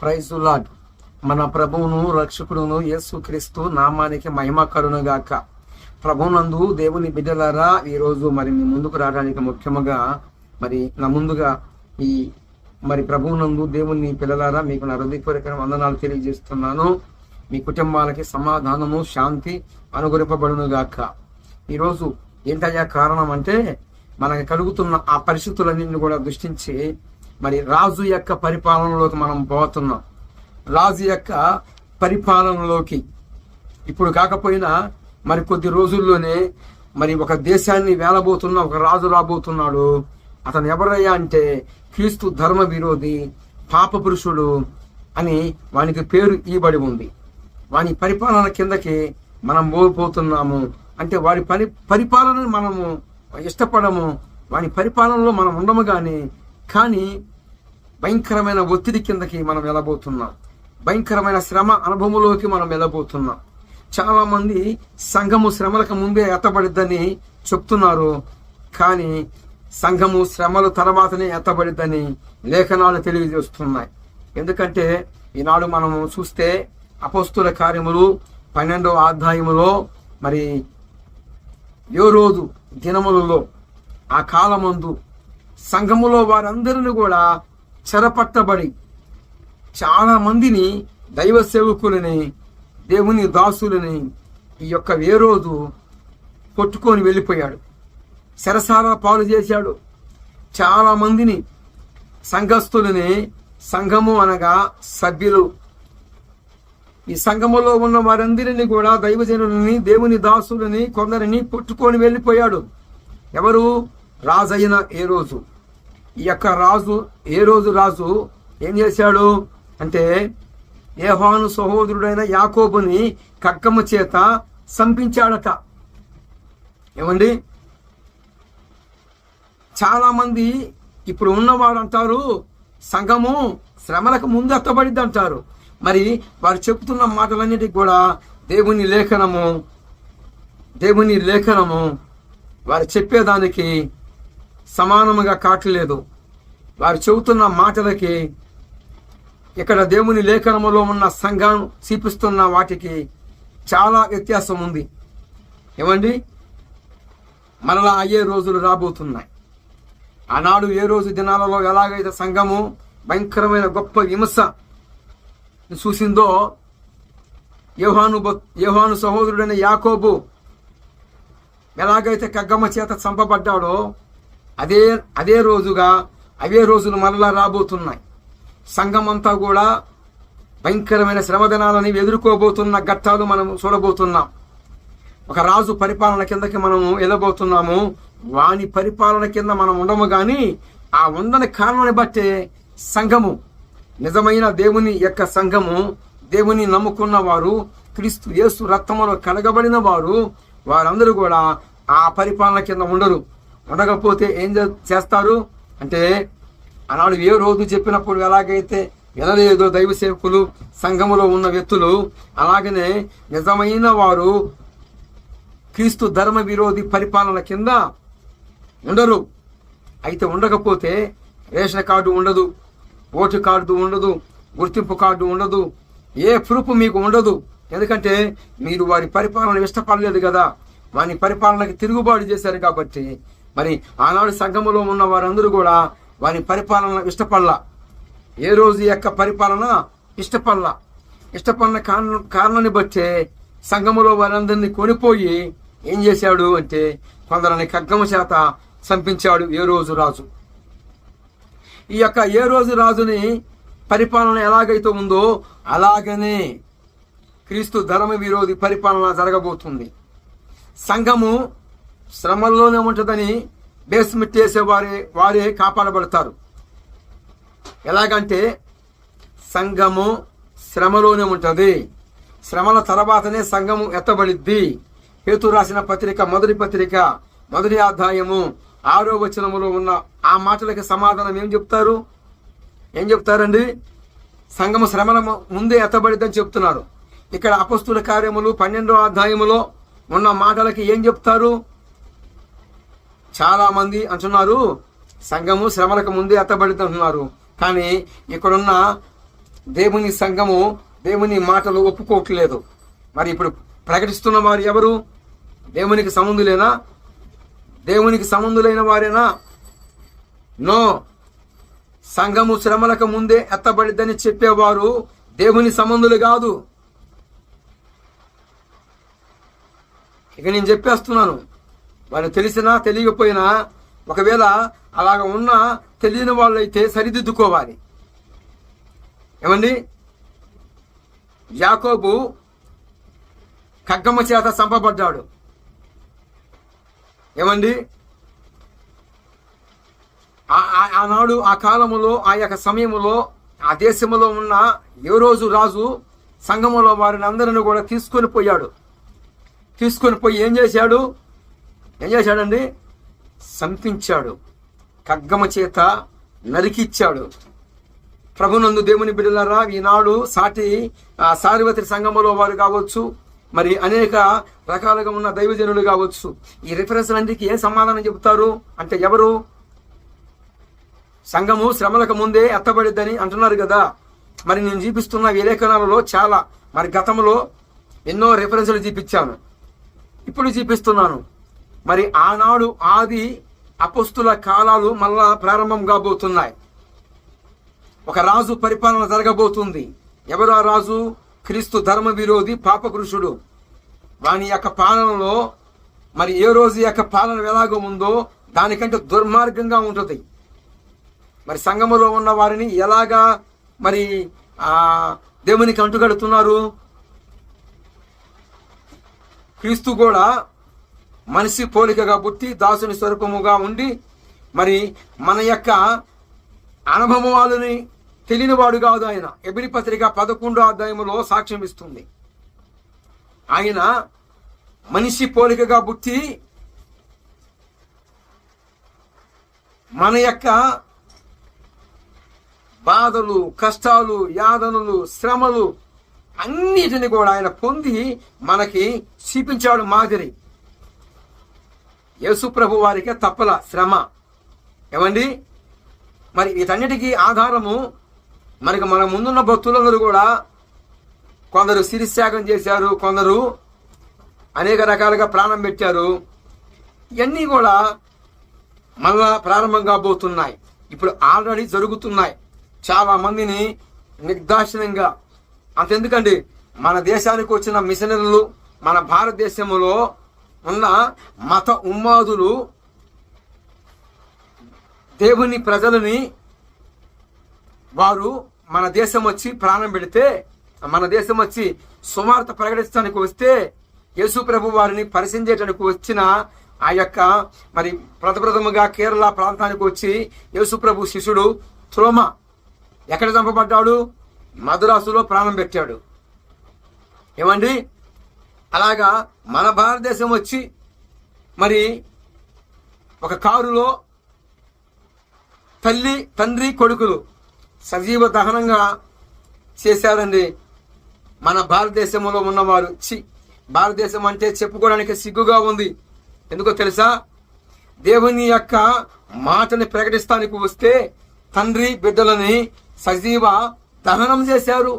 Praise lord మన ప్రభువును రక్షకుడును యేసుక్రీస్తు నామానికి మహిమ కరుణగాక. ప్రభునందు దేవుని బిడ్డలారా ఈరోజు మరి మీ ముందుకు రావడానికి ముఖ్యముగా మరి నా ముందుగా ఈ మరి ప్రభువునందు దేవుని పిల్లలారా మీకు నా హృదయపూర్వక వందనాలు తెలియజేస్తున్నాను. మీ కుటుంబాలకి సమాధానము శాంతి అనుగ్రహింపబడును గాక ఈరోజు ఏంటయ్యా కారణం అంటే మనకి కలుగుతున్న ఆ పరిస్థితులన్నింటినీ కూడా దృష్టించి మరి రాజు యొక్క పరిపాలనలోకి మనం పోతున్నాం. రాజు యొక్క పరిపాలనలోకి ఇప్పుడు కాకపోయినా మరి కొద్ది రోజుల్లోనే మరి ఒక దేశాన్ని వేలబోతున్న ఒక రాజు రాబోతున్నాడు. అతను ఎవరయ్యా అంటే క్రీస్తు ధర్మ విరోధి పాప పురుషుడు అని వానికి పేరు ఇవ్వబడి ఉంది. వాని పరిపాలన కిందకి మనం పోతున్నాము. అంటే వాడి పరి పరిపాలనను మనము ఇష్టపడము. వాని పరిపాలనలో మనం ఉండము కానీ కానీ భయంకరమైన ఒత్తిడి కిందకి మనం వెళ్ళబోతున్నాం. భయంకరమైన శ్రమ అనుభవంలోకి మనం వెళ్ళబోతున్నాం. చాలా మంది సంఘము శ్రమలకు ముందే ఎత్తబడిద్దని చెప్తున్నారు. కానీ సంఘము శ్రమల తర్వాతనే ఎత్తబడిద్దని లేఖనాలు తెలియజేస్తున్నాయి. ఎందుకంటే ఈనాడు మనము చూస్తే అపస్తుల కార్యములు పన్నెండవ అధ్యాయములో మరి ఏ రోజు దినములలో ఆ కాలమందు సంఘములో వారందరిని కూడా చెరపట్టబడి చాలా మందిని దైవ సేవకులని దేవుని దాసులని ఈ యొక్క వేరోజు కొట్టుకొని వెళ్ళిపోయాడు. శరసాల పాలు చేశాడు. చాలా మందిని సంఘస్థులని సంఘము అనగా సభ్యులు. ఈ సంఘములో ఉన్న వారందరినీ కూడా దైవజనులని దేవుని దాసులని కొందరిని కొట్టుకొని వెళ్ళిపోయాడు. ఎవరు? రాజైన ఏ రోజు ఈ యొక్క రాజు ఏ రోజు రాజు ఏం చేశాడు అంటే ఏహాను సహోదరుడైన యాకోబుని కక్కమ్మ చేత సంపించాడట ఏమండి? చాలామంది ఇప్పుడు ఉన్నవారు అంటారు సంఘము శ్రమలకు ముందు ఎత్తబడింది అంటారు మరి వారు చెప్తున్న మాటలన్నిటికి కూడా దేవుని లేఖనము దేవుని లేఖనము వారు చెప్పేదానికి సమానముగా కావట్లేదు వారు చెబుతున్న మాటలకి ఇక్కడ దేవుని లేఖనములో ఉన్న సంఘం చూపిస్తున్న వాటికి చాలా వ్యత్యాసం ఉంది. ఏమండి? మరలా అయ్యే రోజులు రాబోతున్నాయి. ఆనాడు ఏ రోజు దినాలలో ఎలాగైతే సంఘము భయంకరమైన గొప్ప విమర్శ చూసిందో యోహాను యోహాను సహోదరుడైన యాకోబు ఎలాగైతే కగ్గమ్మ చేత చంపబడ్డాడో అదే అదే రోజుగా అవే రోజులు మరలా రాబోతున్నాయి. సంఘమంతా కూడా భయంకరమైన శ్రమదినాలని ఎదుర్కోబోతున్న ఘట్టాలు మనం చూడబోతున్నాం. ఒక రాజు పరిపాలన కిందకి మనము వెళ్ళబోతున్నాము. వాని పరిపాలన కింద మనం ఉండము కానీ ఆ ఉండని కారణాన్ని బట్టే సంఘము. నిజమైన దేవుని యొక్క సంఘము దేవుని నమ్ముకున్న వారు క్రీస్తు యేసు రక్తములో కడగబడిన వారు వారందరూ కూడా ఆ పరిపాలన కింద ఉండరు. ఉండకపోతే ఏం చేస్తారు? అంటే ఆనాడు ఏ రోజు చెప్పినప్పుడు ఎలాగైతే వినలేదో దైవ సేవకులు సంఘములో ఉన్న వ్యక్తులు అలాగనే నిజమైన వారు క్రీస్తు ధర్మ విరోధి పరిపాలన కింద ఉండరు. అయితే ఉండకపోతే రేషన్ కార్డు ఉండదు ఓటు కార్డు ఉండదు గుర్తింపు కార్డు ఉండదు ఏ ప్రూఫ్ మీకు ఉండదు. ఎందుకంటే మీరు వారి పరిపాలన ఇష్టపడలేదు కదా. వారి పరిపాలనకి తిరుగుబాటు చేశారు కాబట్టి మరి ఆనాడు సంఘములో ఉన్న వారందరూ కూడా వారి పరిపాలన ఇష్టపడలా. ఏ రోజు యొక్క పరిపాలన ఇష్టపడలా. ఇష్టపడిన కారణం కారణాన్ని బట్టే సంఘములో వారందరినీ కొనిపోయి ఏం చేశాడు అంటే కొందరిని ఖడ్గమ చేత చంపించాడు ఏ రోజు రాజు. ఈ యొక్క ఏ రోజు రాజుని పరిపాలన ఎలాగైతే ఉందో అలాగనే క్రీస్తు ధర్మ విరోధి పరిపాలన జరగబోతుంది. సంఘము శ్రమల్లోనే ఉంటుందని బేస్మెంట్ చేసే వారే వారే కాపాడబడతారు. ఎలాగంటే సంఘము శ్రమలోనే ఉంటుంది. శ్రమల తర్వాతనే సంఘము ఎత్తబడిద్ది. హేతు రాసిన పత్రిక మొదటి పత్రిక మొదటి ఆదాయము ఆరో వచనములో ఉన్న ఆ మాటలకి సమాధానం ఏం చెప్తారు? ఏం చెప్తారండి? సంఘము శ్రమల ముందే ఎత్తబడిద్దని చెప్తున్నారు. ఇక్కడ అపస్తుల కార్యములు పన్నెండో అధ్యాయములో ఉన్న మాటలకి ఏం చెప్తారు? చాలా మంది అంటున్నారు సంఘము శ్రమలకు ముందే ఎత్తబడి అంటున్నారు కానీ ఇక్కడున్న దేవుని సంఘము దేవుని మాటలు ఒప్పుకోవట్లేదు. మరి ఇప్పుడు ప్రకటిస్తున్న వారు ఎవరు? దేవునికి సంబంధులేనా? దేవునికి సంబంధులైన వారేనా? నో. సంఘము శ్రమలకు ముందే ఎత్తబడిద్దని చెప్పేవారు దేవుని సంబంధులు కాదు. ఇక నేను చెప్పేస్తున్నాను. వాళ్ళు తెలిసినా తెలియకపోయినా ఒకవేళ అలాగ ఉన్నా తెలియని వాళ్ళైతే సరిదిద్దుకోవాలి. ఏమండి? యాకోబు కగ్గమ్మ చేత చంపబడ్డాడు. ఏమండి? ఆనాడు ఆ కాలములో ఆ యొక్క సమయములో ఆ దేశంలో ఉన్న ఏ రోజు రాజు సంఘములో వారిని అందరిని కూడా తీసుకొని పోయాడు. తీసుకొని పోయి ఏం చేశాడు? ఏం చేశాడండి? సంపించాడు. ఖడ్గమ చేత నరికిచ్చాడు. ప్రభునందు దేవుని బిడ్డలారా ఈనాడు సాటి ఆ సార్వత్రిక సంఘములో వారు కావచ్చు మరి అనేక రకాలుగా ఉన్న దైవజనులు కావచ్చు. ఈ రిఫరెన్స్ అందరికీ ఏం సమాధానం చెబుతారు? అంటే ఎవరు? సంఘము శ్రమలకు ముందే ఎత్తబడిద్దని అంటున్నారు కదా. మరి నేను చూపిస్తున్న ఈ లేఖనాలలో చాలా. మరి గతంలో ఎన్నో రిఫరెన్సులు చూపించాను. ఇప్పుడు చూపిస్తున్నాను. మరి ఆనాడు ఆది అపస్తుల కాలాలు మళ్ళా ప్రారంభం కాబోతున్నాయి. ఒక రాజు పరిపాలన జరగబోతుంది. ఎవరు ఆ రాజు? క్రీస్తు ధర్మ విరోధి పాపపురుషుడు. వాని యొక్క పాలనలో మరి ఏ రోజు యొక్క పాలన ఎలాగో ఉందో దానికంటే దుర్మార్గంగా ఉంటుంది. మరి సంఘములో ఉన్న వారిని ఎలాగా మరి దేవునికి అంటుగడుతున్నారు? క్రీస్తు కూడా మనిషి పోలికగా పుట్టి దాసుని స్వరూపముగా ఉండి మరి మన యొక్క అనుభవాలని తెలియనివాడు కాదు ఆయన. ఎబిరి పత్రిక పదకొండో అధ్యాయంలో సాక్ష్యం ఇస్తుంది. ఆయన మనిషి పోలికగా పుట్టి మన యొక్క బాధలు కష్టాలు యాదనలు శ్రమలు అన్నిటిని కూడా ఆయన పొంది మనకి చూపించాడు మాదిరి. యేసుప్రభు వారికే తప్పల శ్రమ. ఏమండి? మరి వీటన్నిటికీ ఆధారము మనకి మన ముందున్న భక్తులందరూ కూడా కొందరు సిరిత్యాగం చేశారు కొందరు అనేక రకాలుగా ప్రాణం పెట్టారు. ఇవన్నీ కూడా మళ్ళా ప్రారంభం కాబోతున్నాయి. ఇప్పుడు ఆల్రెడీ జరుగుతున్నాయి. చాలా మందిని నిర్దాక్షిణ్యంగా. అంతెందుకండి? మన దేశానికి వచ్చిన మిషనరీలు మన భారతదేశంలో ఉన్న మత ఉమ్మాదులు దేవుని ప్రజలని వారు మన దేశం వచ్చి ప్రాణం పెడితే మన దేశం వచ్చి సువార్త ప్రకటించడానికి వస్తే యేసు ప్రభు వారిని పరిశీలించేటానికి వచ్చిన ఆ యొక్క మరి ప్రథప్రథముగా కేరళ ప్రాంతానికి వచ్చి యేసు ప్రభు శిష్యుడు త్రోమ ఎక్కడ చంపబడ్డాడు? మద్రాసులో ప్రాణం పెట్టాడు. ఏమండి? అలాగా మన భారతదేశం వచ్చి మరి ఒక కారులో తల్లి తండ్రి కొడుకులు సజీవ దహనంగా చేశారండి. మన భారతదేశంలో ఉన్నవారు. చి భారతదేశం అంటే చెప్పుకోవడానికి సిగ్గుగా ఉంది. ఎందుకో తెలుసా? దేవుని యొక్క మాటని ప్రకటిస్తానికి వస్తే తండ్రి బిడ్డలని సజీవ దహనం చేశారు.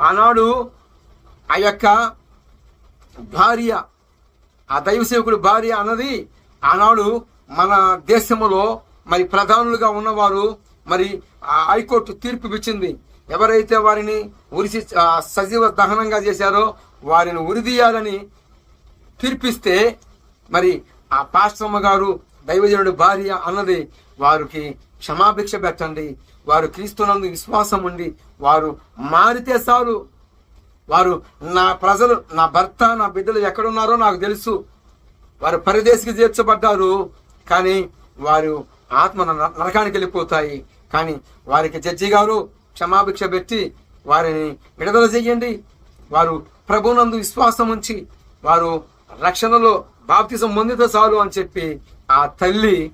ఆనాడు ఆ యొక్క భార్య ఆ దైవ సేవకుడు భార్య అన్నది ఆనాడు మన దేశంలో మరి ప్రధానులుగా ఉన్నవారు మరి ఆ హైకోర్టు తీర్పు ఇచ్చింది. ఎవరైతే వారిని ఉరిసి సజీవ దహనంగా చేశారో వారిని ఉరిదీయాలని తీర్పిస్తే మరి ఆ పాశ్వమ్మ గారు దైవజనుడి భార్య అన్నది వారికి క్షమాభిక్ష పెట్టండి. వారు క్రీస్తునందు విశ్వాసం ఉండి వారు మారితే సారు వారు నా ప్రజలు నా భర్త నా బిడ్డలు ఎక్కడున్నారో నాకు తెలుసు. వారు పరిదేశికి చేర్చబడ్డారు కానీ వారు ఆత్మ నరకానికి వెళ్ళిపోతాయి. కానీ వారికి జడ్జి గారు క్షమాభిక్ష పెట్టి వారిని విడుదల చేయండి. వారు ప్రభునందు విశ్వాసం ఉంచి వారు రక్షణలో బాప్తిజం పొందితే చాలు అని చెప్పి ఆ తల్లి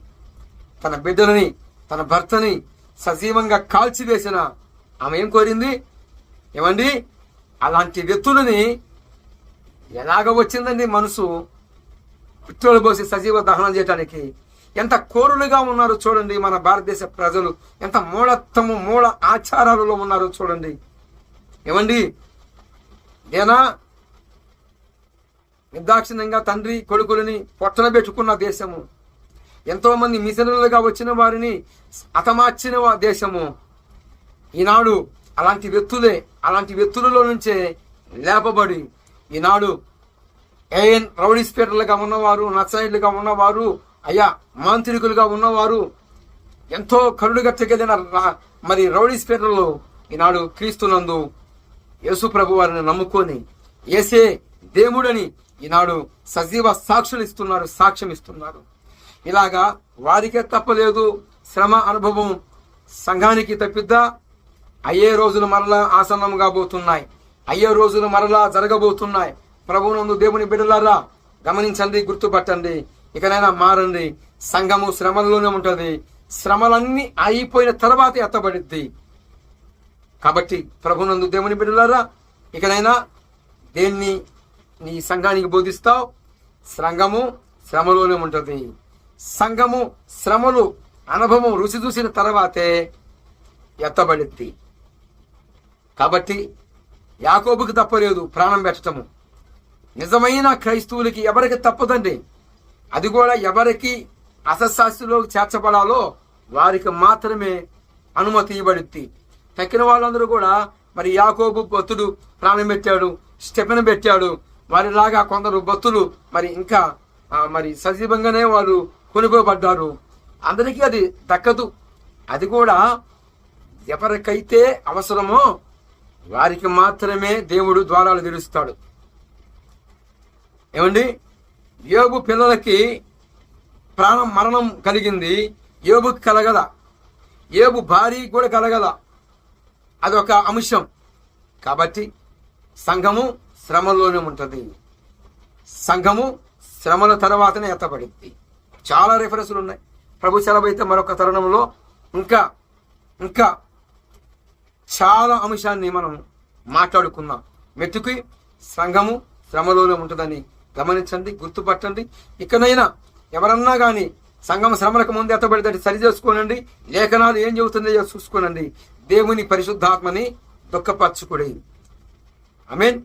తన బిడ్డలని తన భర్తని సజీవంగా కాల్చివేసిన ఆమె ఏం కోరింది? ఏమండి? అలాంటి వ్యక్తులని ఎలాగ వచ్చిందండి మనసు? పెట్రోల్ పోసి సజీవ దహనం చేయడానికి ఎంత కోరులుగా ఉన్నారో చూడండి మన భారతదేశ ప్రజలు. ఎంత మూఢత్వము మూల ఆచారాలలో ఉన్నారో చూడండి. ఏమండి? ఏనా నిర్దాక్షిణ్యంగా తండ్రి కొడుకులని పొట్టన పెట్టుకున్న దేశము. ఎంతో మంది మిషనరులుగా వచ్చిన వారిని హతమార్చిన దేశము. ఈనాడు అలాంటి వ్యక్తులే అలాంటి వ్యక్తులలో నుంచే లేపబడి ఈనాడు ఏఎన్ రౌడీస్పేటర్లుగా ఉన్నవారు నక్సలైట్లుగా ఉన్నవారు అయ్యా మాంత్రికులుగా ఉన్నవారు ఎంతో కరుడుగా రా- మరి రౌడీస్పేటర్లు ఈనాడు క్రీస్తునందు యేసు ప్రభు వారిని నమ్ముకొని ఏసే దేవుడని ఈనాడు సజీవ సాక్షులు ఇస్తున్నారు సాక్ష్యం ఇస్తున్నారు. ఇలాగా వారికే తప్పలేదు శ్రమ అనుభవం సంఘానికి తప్పిద్దా? అయ్యే రోజులు మరలా ఆసన్నం కాబోతున్నాయి. అయ్యే రోజులు మరలా జరగబోతున్నాయి. ప్రభునందు దేవుని బిడ్డలారా గమనించండి గుర్తుపట్టండి. ఇకనైనా మారండి. సంఘము శ్రమల్లోనే ఉంటుంది. శ్రమలన్నీ అయిపోయిన తర్వాత ఎత్తబడిద్ది. కాబట్టి ప్రభునందు దేవుని బిడ్డలారా ఇకనైనా దేన్ని నీ సంఘానికి బోధిస్తావు? సంఘము శ్రమలోనే ఉంటుంది. సంఘము శ్రమలు అనుభవం రుచి చూసిన తర్వాతే ఎత్తబడిద్ది. కాబట్టి యాకోబుకి తప్పలేదు ప్రాణం పెట్టటము. నిజమైన క్రైస్తవులకి ఎవరికి తప్పదండి? అది కూడా ఎవరికి అసశాస్త్రిలోకి చేర్చబడాలో వారికి మాత్రమే అనుమతి ఇవ్వబడుద్ది తక్కిన వాళ్ళందరూ కూడా మరి యాకోబు భక్తుడు ప్రాణం పెట్టాడు స్టెపెన్ పెట్టాడు వారిలాగా కొందరు భక్తులు మరి ఇంకా మరి సజీవంగానే వారు కొనుగోబడ్డారు అందరికీ అది దక్కదు. అది కూడా ఎవరికైతే అవసరమో వారికి మాత్రమే దేవుడు ద్వారాలు తెరుస్తాడు. ఏమండి? యోగు పిల్లలకి ప్రాణం మరణం కలిగింది. ఏగు కలగల. యోగు భార్య కూడా కలగదా అదొక అంశం. కాబట్టి సంఘము శ్రమలోనే ఉంటుంది. సంఘము శ్రమల తర్వాతనే ఎత్తబడింది. చాలా రిఫరెన్స్లు ఉన్నాయి. ప్రభు సెలవు అయితే మరొక తరుణంలో ఇంకా ఇంకా చాలా అంశాన్ని మనం మాట్లాడుకుందాం. మెట్టుకి సంఘము శ్రమలోనే ఉంటుందని గమనించండి గుర్తుపట్టండి. ఇకనైనా ఎవరన్నా కానీ సంఘం శ్రమలకు ముందు ఎత్తబడితే సరి చేసుకోనండి లేఖనాలు ఏం చెబుతుందో చూసుకోనండి. దేవుని పరిశుద్ధాత్మని దుఃఖపరచుకుడి. I mean